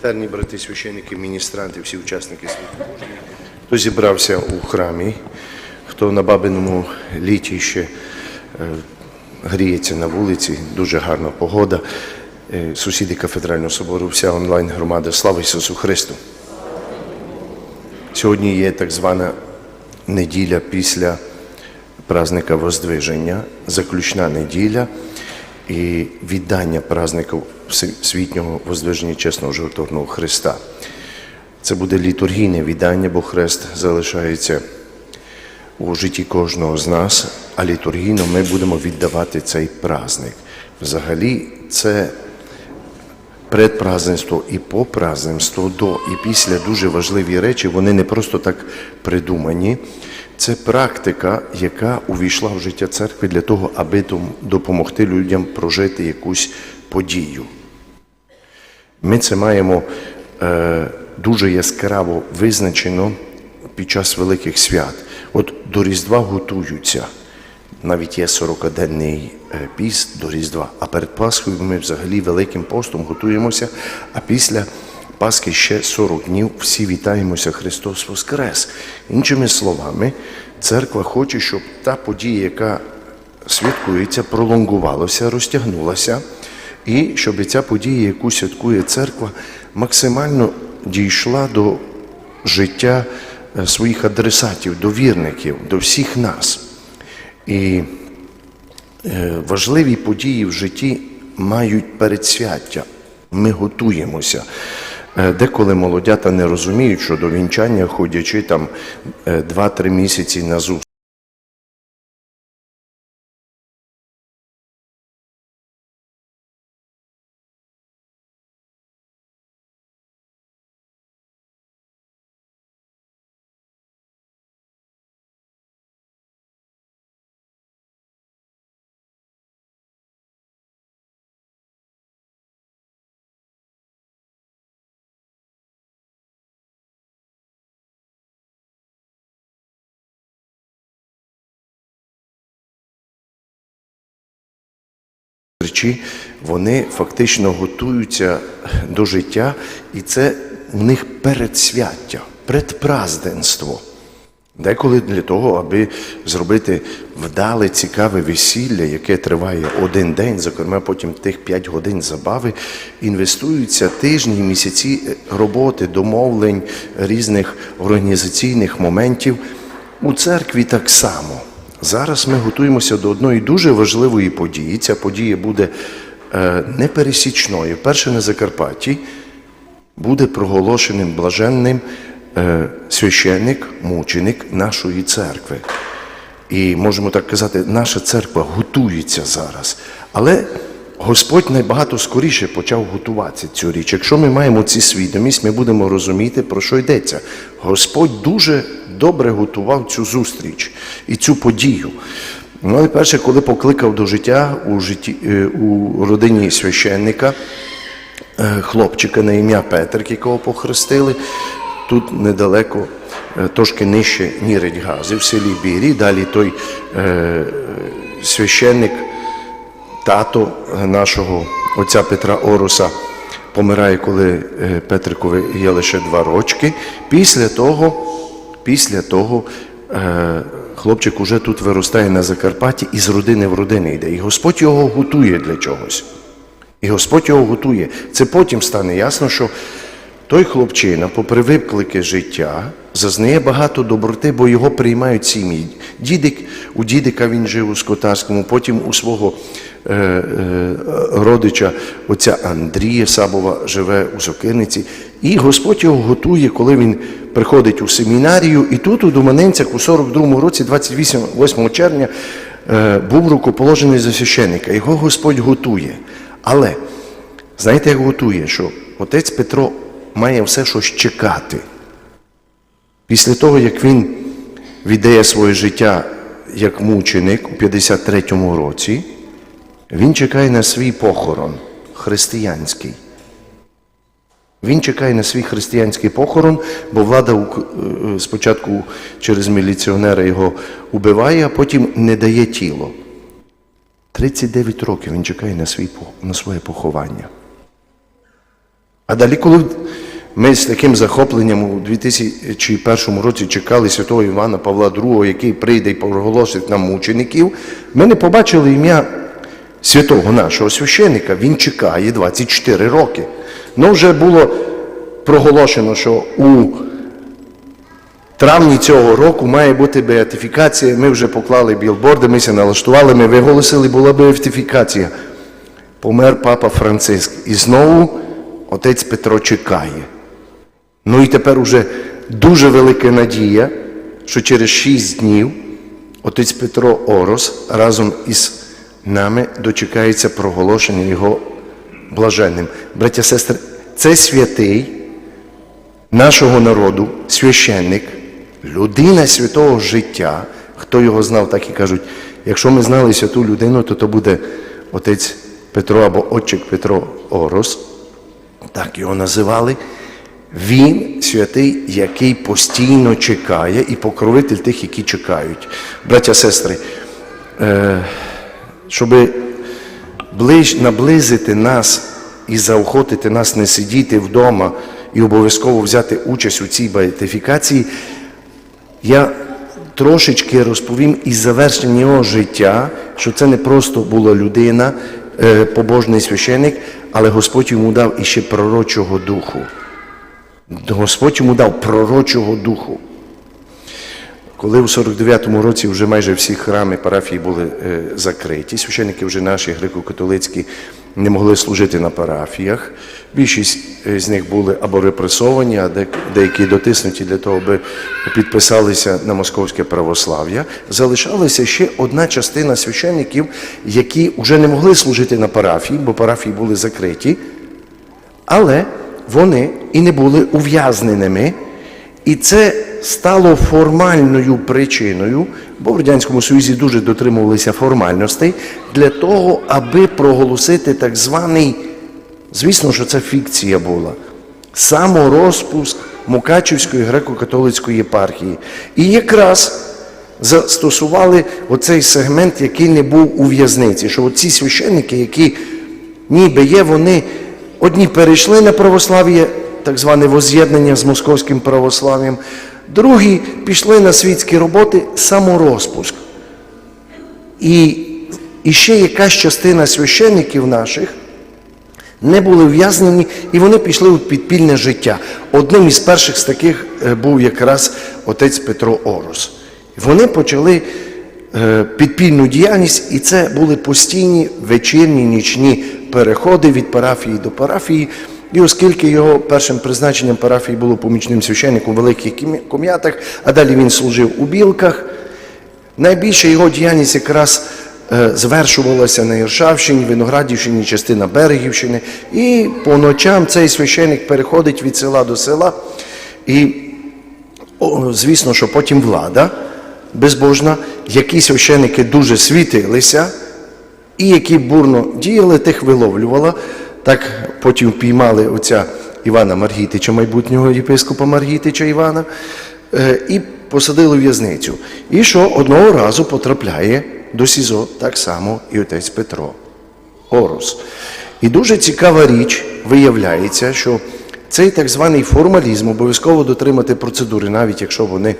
Терні брати, священники, міністранти, всі учасники святого. Хто зібрався у храмі, хто на бабиному літі ще е, гріється на вулиці, дуже гарна погода. Е, Сусіди кафедрального собору, вся онлайн громада. Слава Ісусу Христу! Сьогодні є так звана неділя після праздника Воздвиження, заключна неділя і віддання празднику світнього Воздвиження чесного жертовного Христа. Це буде літургійне віддання, бо хрест залишається у житті кожного з нас, а літургійно ми будемо віддавати цей праздник. Взагалі, це предпраздненство і попраздненство до і після дуже важливі речі, вони не просто так придумані. Це практика, яка увійшла в життя церкви для того, аби допомогти людям прожити якусь подію. Ми це маємо дуже яскраво визначено під час великих свят. От до Різдва готуються. Навіть є 40-денний е, піст до Різдва. А перед Пасхою ми взагалі великим постом готуємося, а після Пасхи ще 40 днів всі вітаємося Христос Воскрес. Іншими словами, церква хоче, щоб та подія, яка святкується, пролонгувалася, розтягнулася, і щоб ця подія, яку святкує церква, максимально дійшла до життя е, своїх адресатів, до вірників, до всіх нас. І е, важливі події в житті мають передсвяття. Ми готуємося. Е, Деколи молодята не розуміють, що до вінчання, ходячи там е, 2-3 місяці на зустріч, вони фактично готуються до життя, і це в них передсвяття, предпразденство. Деколи для того, аби зробити вдале, цікаве весілля, яке триває один день, зокрема потім тих 5 годин забави, інвестуються тижні, місяці роботи, домовлень, різних організаційних моментів. У церкві так само. Зараз ми готуємося до одної дуже важливої події. Ця подія буде е, непересічною. Перше на Закарпатті буде проголошеним блаженним е, священник, мученик нашої церкви. І можемо так казати, наша церква готується зараз. Але Господь набагато скоріше почав готувати цю річ. Якщо ми маємо ці свідомість, ми будемо розуміти, про що йдеться. Господь дуже добре готував цю зустріч і цю подію. Ну і перше, коли покликав до життя у, житті, е, у родині священника, е, хлопчика на ім'я Петрик, якого похрестили. Тут недалеко, е, трошки нижче Нірить Гази, в селі Бірі. Далі той е, священник, тато нашого отця Петра Оруса, помирає, коли е, Петрикові є лише два рочки. Після того, після того е, хлопчик уже тут виростає на Закарпатті і з родини в родини йде. І Господь його готує для чогось. І Господь його готує. Це потім стане ясно, що той хлопчина, попри виклики життя, зазнає багато доброти, бо його приймають сім'ї. Дідик, у дідика він жив у Скотарському, потім у свого родича, отця Андрія Сабова, живе у Сокирниці. І Господь його готує, коли він приходить у семінарію. І тут, у Думаненцях, у 42-му році, 28 8 червня, е, був рукоположений за священника. Його Господь готує. Але знаєте, як готує, що отець Петро має все щось чекати. Після того, як він віддає своє життя як мученик у 53-му році, він чекає на свій похорон християнський. Він чекає на свій християнський похорон, бо влада е, спочатку через міліціонера його убиває, а потім не дає тіло. 39 років він чекає на, свій, на своє поховання. А далі, коли Ми з таким захопленням у 2001 році чекали святого Івана Павла II, який прийде і проголосить нам мучеників. Ми не побачили ім'я святого нашого священика. Він чекає 24 роки. Ну, вже було проголошено, що у травні цього року має бути беатифікація. Ми вже поклали білборди, ми се налаштували, ми виголосили, була беатифікація. Помер папа Франциск. І знову отець Петро чекає. Ну і тепер уже дуже велика надія, що через шість днів отець Петро Орос разом із нами дочекається проголошення його блаженним. Браття сестри, це святий нашого народу, священник, людина святого життя. Хто його знав, так і кажуть. Якщо ми знали святу людину, то то буде отець Петро або отчик Петро Орос, так його називали. Він святий, який постійно чекає і покровитель тих, які чекають. Браття, сестри, е, щоб наблизити нас і заохотити нас не сидіти вдома і обов'язково взяти участь у цій беатифікації, я трошечки розповім із завершення його життя, що це не просто була людина, е, побожний священик, але Господь йому дав іще пророчого духу. Господь йому дав пророчого духу. Коли у 49-му році вже майже всі храми парафії були е, закриті, священники вже наші греко-католицькі не могли служити на парафіях. Більшість е, з них були або репресовані, а деякі дотиснуті для того, аби підписалися на московське православ'я. Залишалася ще одна частина священників, які вже не могли служити на парафії, бо парафії були закриті. Але вони і не були ув'язненими, і це стало формальною причиною, бо в Радянському Союзі дуже дотримувалися формальностей для того, аби проголосити так званий, звісно, що це фікція була, саморозпуск Мукачівської греко-католицької єпархії. І якраз застосували оцей сегмент, який не був у в'язниці, що оці священники, які ніби є, вони одні перейшли на православ'я, так зване воз'єднання з московським православ'ям, другі пішли на світські роботи саморозпуск. І, і ще якась частина священників наших не були ув'язнені, і вони пішли у підпільне життя. Одним із перших з таких е, був якраз отець Петро Орос. Вони почали е, підпільну діяльність, і це були постійні вечірні, нічні переходи від парафії до парафії. І оскільки його першим призначенням парафії було помічним священником у великих ком'ятах, а далі він служив у білках, Найбільша його діяльність якраз е, звершувалася на Іршавщині, Виноградівщині, частина Берегівщини. І по ночам цей священик переходить від села до села. І, звісно, що потім влада безбожна, які священики дуже світилися, і які бурно діяли, тих виловлювала. Так потім впіймали отця Івана Маргітича, майбутнього єпископа Маргітича Івана, е, і посадили в в'язницю. І що одного разу потрапляє до СІЗО так само і отець Петро Орус. І дуже цікава річ виявляється, що цей так званий формалізм обов'язково дотримати процедури, навіть якщо вони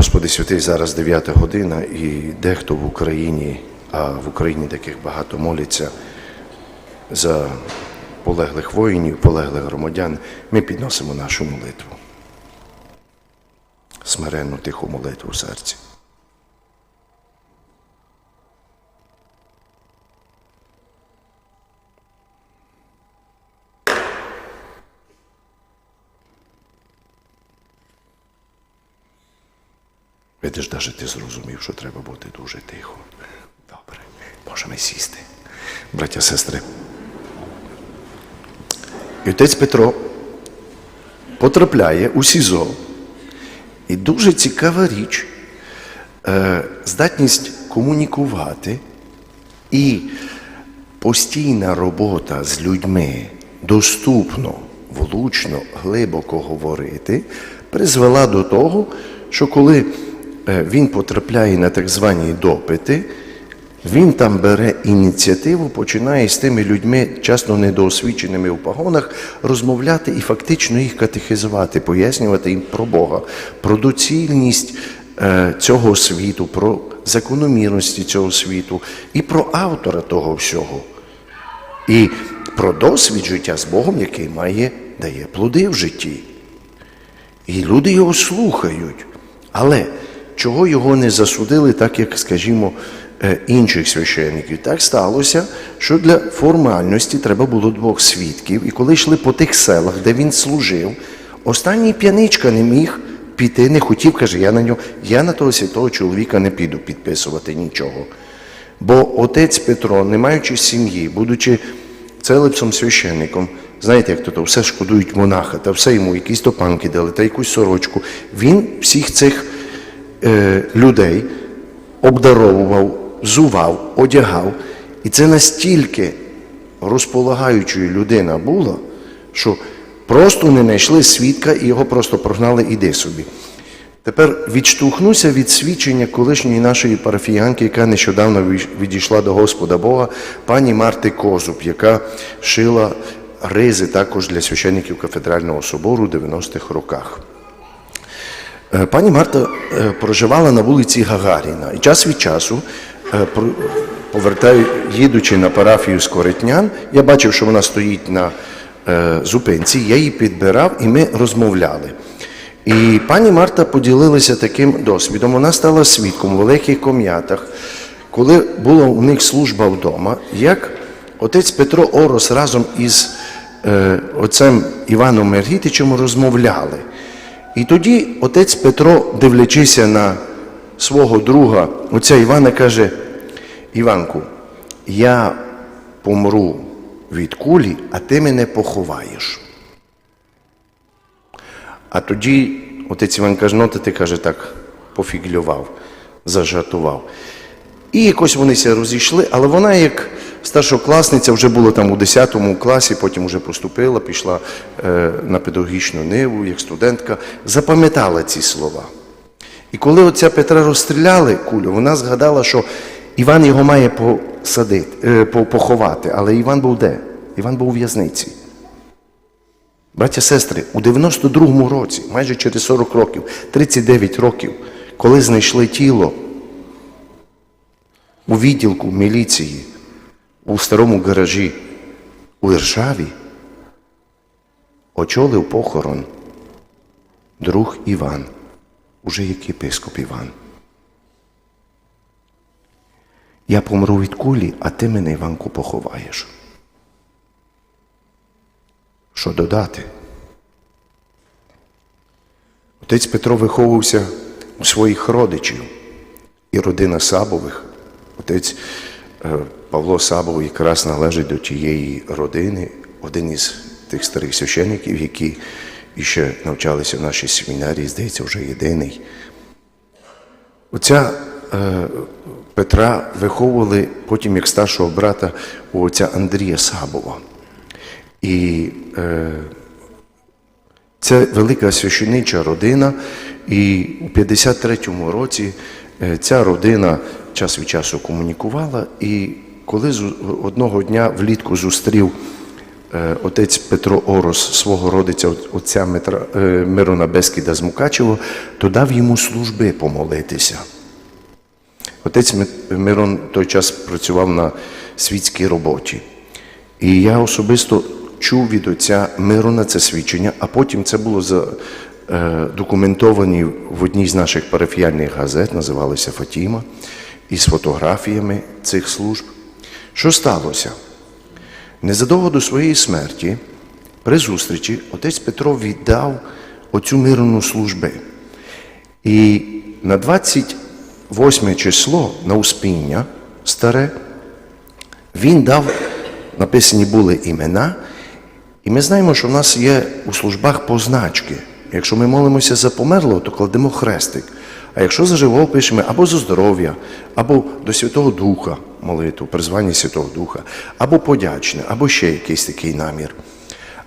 Господи святий, зараз 9 година, і дехто в Україні, а в Україні таких багато моляться за полеглих воїнів, полеглих громадян. Ми підносимо нашу молитву. Смиренну тиху молитву в серці. Видиш, навіть ти зрозумів, що треба бути дуже тихо. Добре, можемо сісти. Браття, сестри. І отець Петро потрапляє у СІЗО. І дуже цікава річ, здатність комунікувати і постійна робота з людьми доступно, влучно, глибоко говорити, призвела до того, що коли він потрапляє на так звані допити, Він там бере ініціативу, починає з тими людьми, часто недоосвіченими в погонах, розмовляти і фактично їх катехизувати, пояснювати їм про Бога, про доцільність е, цього світу, про закономірності цього світу і про автора того всього. І про досвід життя з Богом, який має, дає плоди в житті. І люди його слухають. Але чого його не засудили, так як, скажімо, е, інших священників? Так сталося, що для формальності треба було двох свідків. І коли йшли по тих селах, де він служив, останній п'яничка не міг піти, не хотів, каже, я на нього, я на того святого чоловіка не піду підписувати нічого. Бо отець Петро, не маючи сім'ї, будучи целепсом священником, знаєте, як то, все шкодують монаха, та все йому якісь топанки дали, та якусь сорочку. Він всіх цих людей обдаровував, зував, одягав. І це настільки розполагаючою людина була, що просто не знайшли свідка і його просто прогнали, іди собі. Тепер відштовхнуся від свідчення колишньої нашої парафіянки, яка нещодавно відійшла до Господа Бога, пані Марти Козуб, яка шила ризи також для священників кафедрального собору у 90-х роках. Е, Пані Марта е, проживала на вулиці Гагаріна і час від часу, е, повертаю, їдучи на парафію Скоритнян, я бачив, що вона стоїть на зупинці, я її підбирав і ми розмовляли. І пані Марта поділилася таким досвідом. Вона стала свідком у великих ком'ятах, коли була у них служба вдома, як отець Петро Орос разом із отцем Іваном Мергітичем розмовляли. І тоді отець Петро, дивлячися на свого друга, отця Івана, каже: Іванку, я помру від кулі, а ти мене поховаєш. А тоді отець Іван каже, ну ти каже, так пофіглював, зажартував. І якось вони розійшли, але вона, як старшокласниця, вже була там у 10 класі, потім вже поступила, пішла е, на педагогічну ниву, як студентка, запам'ятала ці слова. І коли отця Петра розстріляли кулю, вона згадала, що Іван його має посадити, е, поховати, але Іван був де? Іван був у в'язниці. Браття, сестри, у 92-му році, майже через 40 років, 39 років, коли знайшли тіло у відділку міліції, у старому гаражі у Іршаві, очолив похорон друг Іван, уже як єпископ Іван. Я помру від кулі, а ти мене, Іванку, поховаєш. Що додати? Отець Петро виховувався у своїх родичів і родина Сабових. Отець е, Павло Сабов якраз належить до тієї родини, один із тих старих священників, які ще навчалися в нашій семінарії, здається, вже єдиний. Отця е, Петра виховували потім як старшого брата у отця Андрія Сабова. І е, це велика священича родина, і у 53-му році е, ця родина час від часу комунікувала. І коли одного дня влітку зустрів е, отець Петро Орос свого родиця, отця е, Мирона Бескіда з Мукачево, то дав йому служби помолитися. Отець Ми- Мирон той час працював на світській роботі. І я особисто чув від отця Мирона це свідчення, а потім це було задокументовані в одній з наших парафіяльних газет, називалася Фатіма, із фотографіями цих служб. Що сталося? Незадовго до своєї смерті, при зустрічі, отець Петро віддав оцю мирну служби. І на 28 число на Успіння старе він дав, написані були імена, і ми знаємо, що в нас є у службах позначки. Якщо ми молимося за померлого, то кладемо хрестик. А якщо за живого пишемо або за здоров'я, або до Святого Духа молитву, призвання Святого Духа, або подячне, або ще якийсь такий намір.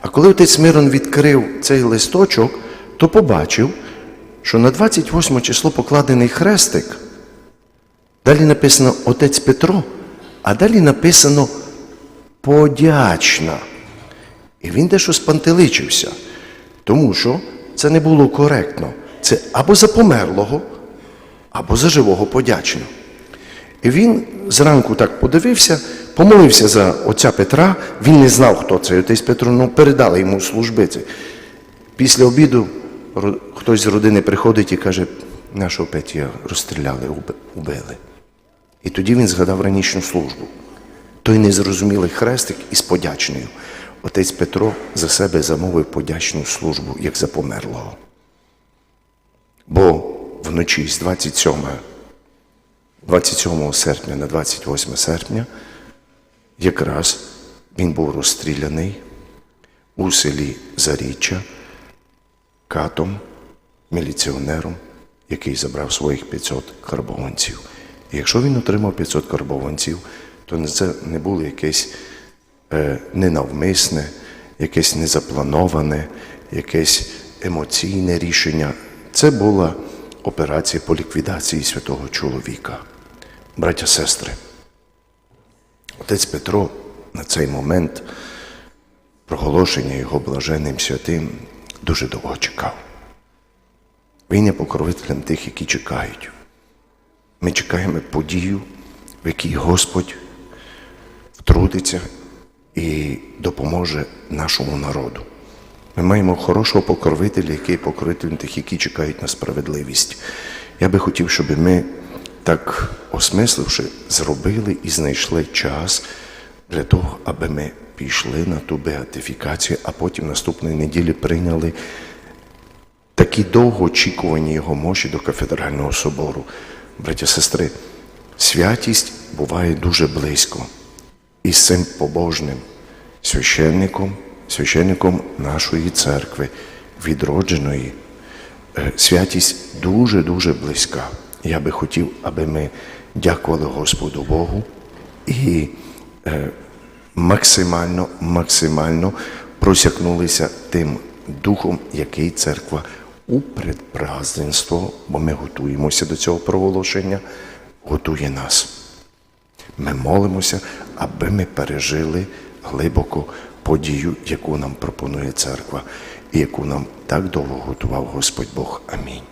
А коли отець Мирон відкрив цей листочок, то побачив, що на 28 число покладений хрестик Далі написано отець Петро, а далі написано подячна. І він дещо спантеличився, тому що це не було коректно. Це або за померлого, або за живого подячно. І він зранку так подивився, помолився за отця Петра. Він не знав, хто це отець Петро, ну передали йому службиці. Після обіду хтось з родини приходить і каже, нашого Петя розстріляли, уби- убили. І тоді він згадав ранішню службу. Той незрозумілий хрестик із подячною. Отець Петро за себе замовив подячну службу, як за померлого. Бо вночі з 27, 27 серпня на 28 серпня якраз він був розстріляний у селі Заріччя катом, міліціонером, який забрав своїх 500 карбованців. І якщо він отримав 500 карбованців, то це не було якесь е, ненавмисне, якесь незаплановане, якесь емоційне рішення. Це була операція по ліквідації святого чоловіка. Браття, сестри, отець Петро на цей момент проголошення його блаженним святим дуже довго чекав. Він є покровителем тих, які чекають. Ми чекаємо подію, в якій Господь втрутиться і допоможе нашому народу. Ми маємо хорошого покровителя, який є покровителем тих, які чекають на справедливість. Я би хотів, щоб ми, так осмисливши, зробили і знайшли час для того, аби ми пішли на ту беатифікацію, а потім наступної неділі прийняли такі довгоочікувані його мощі до кафедрального собору. Браті сестри, святість буває дуже близько. І з цим побожним священником, священником нашої церкви, відродженої, е, святість дуже-дуже близька. Я би хотів, аби ми дякували Господу Богу і е, максимально, максимально просякнулися тим духом, який церква у предпразденство, бо ми готуємося до цього проголошення, готує нас. Ми молимося, аби ми пережили глибоко подію, яку нам пропонує церква і яку нам так довго готував Господь Бог. Амінь.